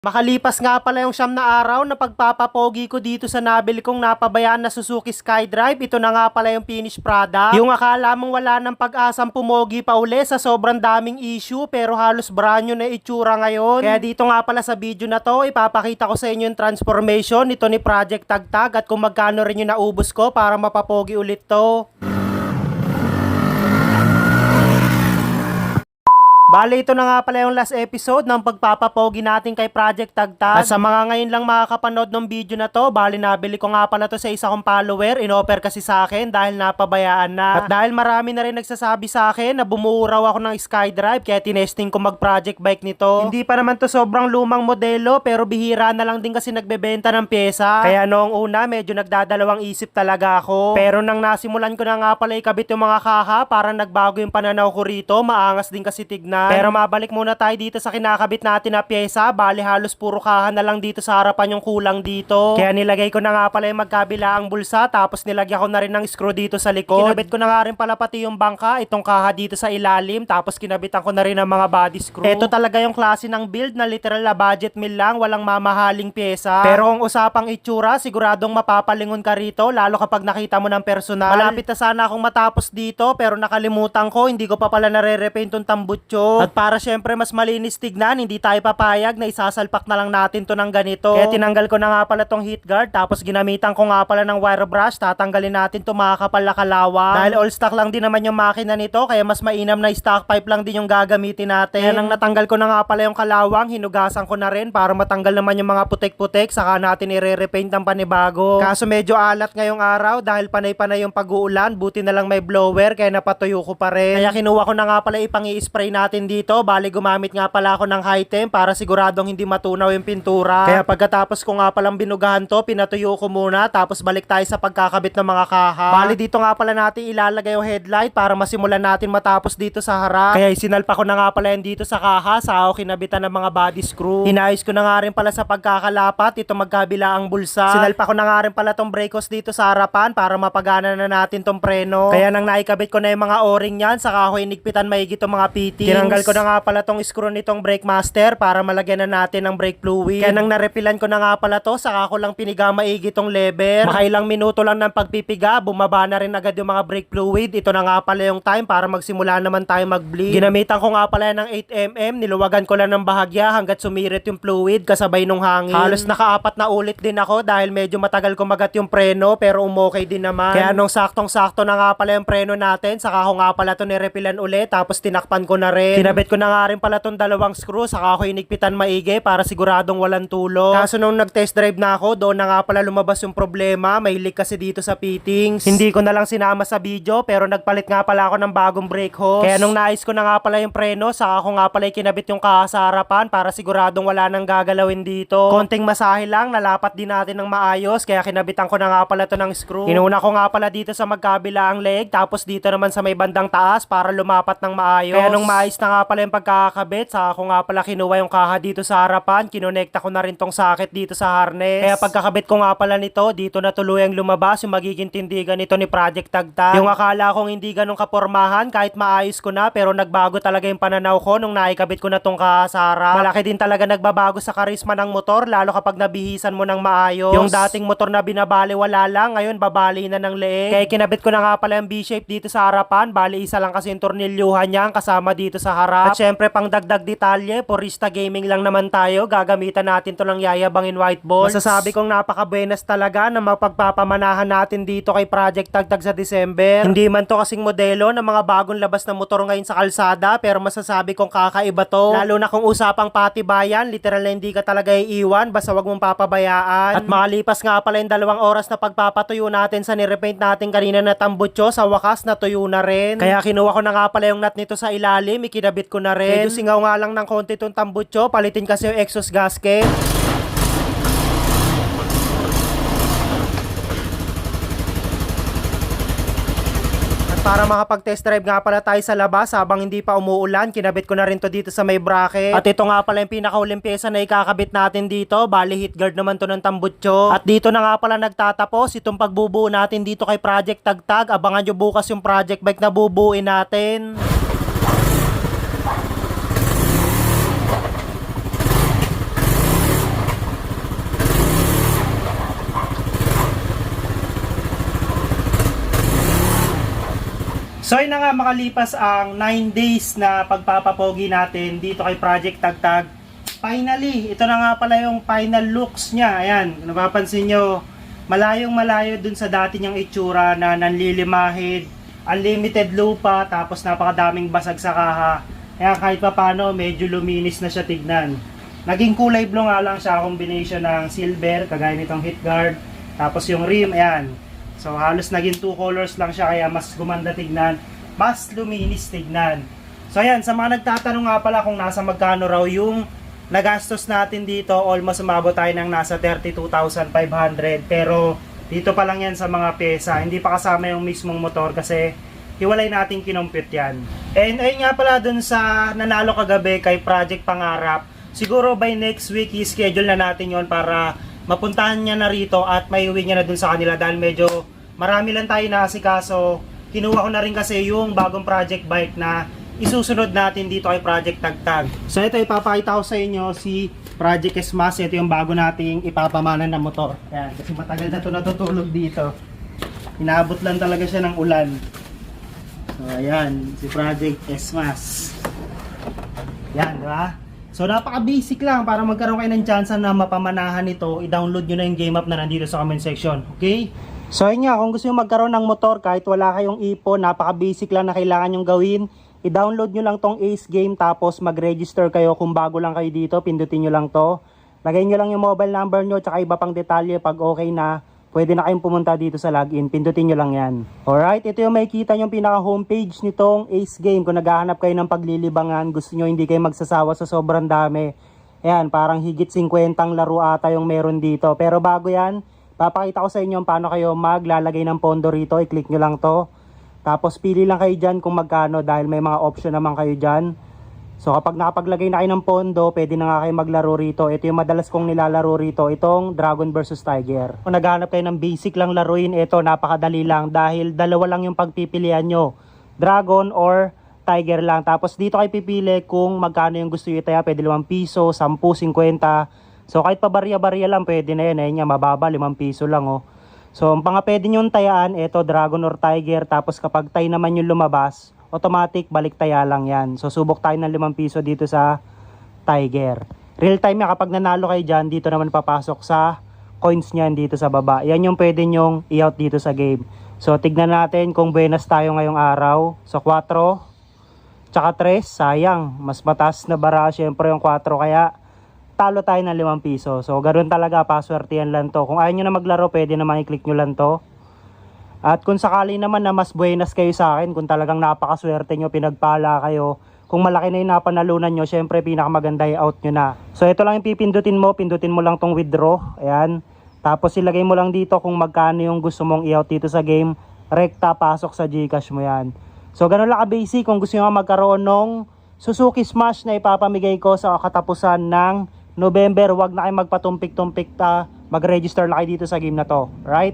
Makalipas nga pala yung siyam na araw na pagpapapogi ko dito sa nabili kong napabayaan na Suzuki Skydrive. Ito na nga pala yung finished product. Yung akala mong wala ng pag-asang pumogi pa uli sa sobrang daming issue pero halos brand new na itsura ngayon. Kaya dito nga pala sa video na to, ipapakita ko sa inyo yung transformation nito ni Project Tagtag at kung magkano rin yung naubos ko para mapapogi ulit to. Bale, ito na nga pala yung last episode ng pagpapapogi natin kay Project Tagtag. At sa mga ngayon lang makakapanood ng video na to, bale nabili ko nga pala to sa isa kong follower. Inoffer kasi sa akin dahil napabayaan na. At dahil marami na rin nagsasabi sa akin na bumuo raw ako ng SkyDrive kaya tinesting ko mag-project bike nito. Hindi pa naman to sobrang lumang modelo pero bihira na lang din kasi nagbebenta ng pyesa. Kaya noong una medyo nagdadalawang isip talaga ako. Pero nang nasimulan ko na nga pala ikabit yung mga kaha, parang nagbago yung pananaw ko rito. Maangas din kasi tignan. Pero mabalik muna tayo dito sa kinakabit natin na pyesa. Bali halos puro kaha na lang dito sa harapan yung kulang dito. Kaya nilagay ko na nga pala yung magkabilaang bulsa tapos nilagyan ko na rin ng screw dito sa likod. Kinabit ko na nga rin pala pati yung bangka, itong kaha dito sa ilalim tapos kinabitan ko na rin ng mga body screw. Ito talaga yung klase ng build na literal na budget meal lang, walang mamahaling pyesa. Pero kung usapang itsura, siguradong mapapalingon ka rito lalo kapag nakita mo ng personal. Malapit na sana akong matapos dito pero nakalimutan ko, hindi ko pa pala nare-repaint tong tambutso. At para syempre mas malinis tignan, hindi tayo papayag na isasalpak na lang natin to ng ganito. Kaya tinanggal ko na nga pala tong heat guard tapos ginamitan ko nga pala ng wire brush, tatanggalin natin to mga kapal na kalawang. Dahil all stock lang din naman yung makina nito kaya mas mainam na stock pipe lang din yung gagamitin natin. Kaya nang natanggal ko na nga pala yung kalawang, hinugasan ko na rin para matanggal naman yung mga putek-putek saka natin i-repaint ng panibago. Kaso medyo alat ngayong araw dahil panay-panay yung pag-uulan, buti na lang may blower kaya napatuyo ko pa rin. Kaya kinuha ko na nga pala ipang i-spray natin dito, bali gumamit nga pala ako ng high temp para siguradong hindi matunaw yung pintura. Kaya pagkatapos ko nga palang binugahan to, pinatuyo ko muna tapos balik tayo sa pagkakabit ng mga kaha. Bali dito nga pala natin ilalagay yung headlight para masimulan natin matapos dito sa harap. Kaya isinalpa ko na nga pala yan dito sa kaha sa ako kinabitan ng mga body screw. Inayos ko na nga rin pala sa pagkakalapat ito magkabila ang bulsa. Sinalpa ko na nga rin pala tong brake hose dito sa harapan para mapagana na natin tong preno. Kaya nang naikabit ko na yung mga o-ring yan saka ako inigpitan maigi tong mga fittings. Tinanggal ko na nga pala tong screw nitong brake master para malagyan na natin ng brake fluid. Kaya nang narepilan ko na nga pala to saka ko lang piniga maigi tong lever. Makailang minuto lang ng pagpipiga, bumaba na rin agad yung mga brake fluid. Ito na nga pala yung time para magsimula naman tayo mag-bleed. Ginamitan ko nga pala ng 8mm, niluwagan ko lang ng bahagya hanggat sumirit yung fluid kasabay nung hangin. Halos nakaapat na ulit din ako dahil medyo matagal kumagat yung preno pero umokay din naman. Kaya nung saktong-sakto na nga pala yung preno natin, saka ako nga pala to nirepilan ulit tapos tinakpan ko na rin. Kinabit ko na nga rin pala tong dalawang screw saka ako inigpitan maigi para siguradong walang tulo. Kaso nung nag-test drive na ako, doon na nga pala lumabas yung problema. May leak kasi dito sa fittings. Hindi ko na lang sinama sa video pero nagpalit nga pala ako ng bagong brake hose. Kaya nung nais ko na nga pala yung preno, saka ako nga pala kinabit yung kaha sa harapan para siguradong wala nang gagalawin dito. Konting masahe lang, nalapat din natin ng maayos kaya kinabitan ko na nga pala to ng screw. Inuna ko nga pala dito sa magkabila ang leg tapos dito naman sa may bandang taas para lumapat ng maayos. Kaya nung maayos na nga pala yung pagkakabit, saka ko nga pala kinuha yung kaha dito sa harapan, kinonekta ko na rin tong socket dito sa harness. Kaya pagkakabit ko nga pala nito, dito na tuluyang lumabas yung magiging tindigan nito ni Project Tagtag. Yung akala kong hindi ganun kapormahan kahit maayos ko na pero nagbago talaga yung pananaw ko nung naikabit ko na tong kaha sa harap. Malaki din talaga nagbabago sa karisma ng motor lalo kapag nabihisan mo ng maayos. Yung dating motor na binabali wala lang, ngayon babali na ng leeg. Kaya kinabit ko na nga pala yung B-shape dito sa harapan, bali isa lang kasi yung tornilyuhan niya kasama dito sa harap. At syempre pang dagdag detalye, purista gaming lang naman tayo, gagamitan natin to ng yayabangin white balls. Masasabi kong napaka-buenas talaga na mapagpapamanahan natin dito kay Project Tagtag sa December. Hindi man to kasing modelo ng mga bagong labas na motor ngayon sa kalsada, pero masasabi kong kakaiba to. Lalo na kung usapang patibayan, literal na hindi ka talaga iiwan, basta wag mong papabayaan. At makalipas nga pala yung dalawang oras na pagpapatuyo natin sa nirepaint natin kanina na tambutso, sa wakas natuyo na rin. Kaya kinuha ko na nga pala yung nut nito sa ilalim, ikinabit ko na rin. Medyo singaw nga lang ng konti itong tambutso, palitin kasi yung exhaust gasket. Para makapag-test drive nga pala tayo sa labas habang hindi pa umuulan, kinabit ko na rin to dito sa may bracket. At ito nga pala yung pinakauling pyesa na ikakabit natin dito. Bali heat guard naman to ng tambutso. At dito na nga pala nagtatapos itong pagbubuo natin dito kay Project Tagtag. Abangan nyo bukas yung project bike na bubuuin natin. So yun na nga makalipas ang 9 days na pagpapapogi natin dito kay Project Tagtag. Finally, ito na nga pala yung final looks niya. Ayan, napapansin nyo, malayong malayo dun sa dati niyang itsura na nanlilimahid, unlimited lupa, tapos napakadaming basag sa kaha. Kaya kahit pa paano, medyo luminis na siya tignan. Naging kulay blue nga lang siya, combination ng silver, kagaya nitong hit guard, tapos yung rim, ayan. So halos naging two colors lang siya, kaya mas gumanda tignan, mas luminis tignan. So ayan, sa mga nagtatanong nga pala kung nasa magkano raw yung nagastos natin dito, almost umabot tayo ng nasa 32,500. Pero dito pa lang yan sa mga pyesa, hindi pa kasama yung mismong motor kasi hiwalay natin kinompute yan. And ayun nga pala dun sa nanalo kagabi kay Project Pangarap, siguro by next week i-schedule na natin yon para mapuntahan niya na rito at may uwi niya na dun sa kanila dahil medyo marami lang tayo na kaso kinuha ko na rin kasi yung bagong project bike na isusunod natin dito kay Project Tagtag. So ito ipapakita ko sa inyo si Project Smash. Ito yung bago nating ipapamana na motor. Ayan, kasi matagal na ito natutulog dito. Inaabot lang talaga siya ng ulan. So ayan, si Project Smash. Yan, di ba? So napaka-basic lang para magkaroon kayo ng chance na mapamanahan ito, i-download nyo na yung game app na nandito sa comment section. Okay? So ayun nga, kung gusto nyo magkaroon ng motor kahit wala kayong ipon, napaka-basic lang na kailangan nyong gawin. I-download nyo lang tong Ace Game tapos mag-register kayo kung bago lang kayo dito, pindutin nyo lang to. Lagay nyo lang yung mobile number nyo tsaka iba pang detalye pag okay na. Pwede na kayong pumunta dito sa login, pindutin nyo lang yan. Alright, ito yung makikita yung pinaka homepage nitong Ace Game. Kung naghahanap kayo ng paglilibangan, gusto nyo hindi kayo magsasawa sa sobrang dami. Ayan, parang higit 50 laro ata yung meron dito. Pero bago yan, papakita ko sa inyo paano kayo maglalagay ng pondo rito. I-click nyo lang to. Tapos pili lang kayo dyan kung magkano dahil may mga option naman kayo dyan. So kapag nakapaglagay na kayo ng pondo, pwede na nga kayo maglaro rito. Ito yung madalas kong nilalaro rito, itong Dragon vs Tiger. Kung naghahanap kayo ng basic lang laruin, ito napakadali lang dahil dalawa lang yung pagpipilian nyo. Dragon or Tiger lang. Tapos dito kayo pipili kung magkano yung gusto nyo itaya. Pwede 5 piso, 10, 50. So kahit pa barya-barya lang, pwede na yan. Ayun nga, mababa, 5 piso lang oh. So, ang mga pwede nyong tayaan, ito, dragon or tiger. Tapos kapag tay naman yung lumabas, automatic, balik taya lang yan. So, subok tayo ng 5 piso dito sa tiger. Real time yan, kapag nanalo kayo dyan, dito naman papasok sa coins niyan dito sa baba. Yan yung pwede nyong i-out dito sa game. So, tignan natin kung buenas tayo ngayong araw. So, 4, tsaka 3, sayang. Mas mataas na bara, syempre yung 4, kaya talo tayo ng 5 piso. So, ganoon talaga, paswerte yan lang to. Kung ayaw nyo na maglaro, pwede naman i-click nyo lang to. At kung sakali naman na mas buenas kayo sa akin, kung talagang napakaswerte nyo, pinagpala kayo, kung malaki na yung napanalunan nyo, syempre pinakamaganda i-out nyo na. So, ito lang yung pipindutin mo, pindutin mo lang tong withdraw. Ayan. Tapos ilagay mo lang dito kung magkano yung gusto mong i-out dito sa game. Rekta, pasok sa Gcash mo yan. So, ganun lang ka-basic. Kung gusto nyo magkaroon ng Suzuki Smash na ipapamigay ko sa katapusan ng November, wag na kayo magpatumpik-tumpik ta. Mag-register na kayo dito sa game na to. Right?